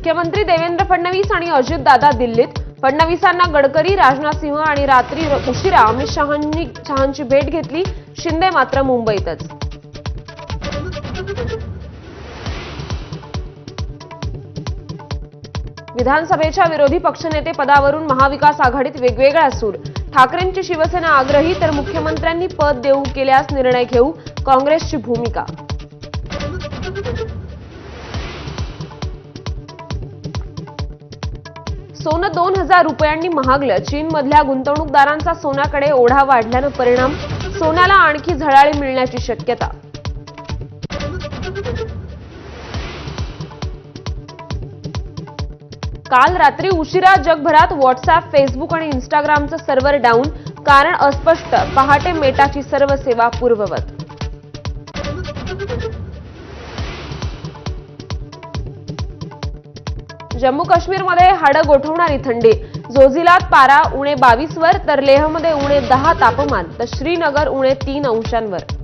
मुख्यमंत्री देवेंद्र फडणवीस आणि अजितदादा दिल्लीत. फडणवीसांना गडकरी राजनाथ सिंह आणि रात्री उशिरा अमित शहांनी शहांची भेट घेतली. शिंदे मात्र मुंबईतच. विधानसभेच्या विरोधी पक्षनेते पदावरून महाविकास आघाडीत वेगवेगळा सूर. ठाकरेंची शिवसेना आग्रही तर मुख्यमंत्र्यांनी पद देऊ केल्यास निर्णय घेऊ काँग्रेसची भूमिका. सोनं दोन हजार रुपयांनी महागलं. चीनमधल्या गुंतवणूकदारांचा सोन्याकडे ओढा वाढल्यानं परिणाम सोन्याला आणखी झळाळी मिळण्याची शक्यता. काल रात्री उशिरा जगभरात व्हॉट्सअप फेसबुक आणि इंस्टाग्रामचं सर्व्हर डाऊन कारण अस्पष्ट. पहाटे मेटाची सर्व सेवा पूर्ववत. जम्मू काश्मीरमध्ये हाडं गोठवणारी थंडी. जोझिलात पारा उणे बावीसवर तर लेहमध्ये उणे दहा तापमान तर श्रीनगर उणे तीन अंशांवर.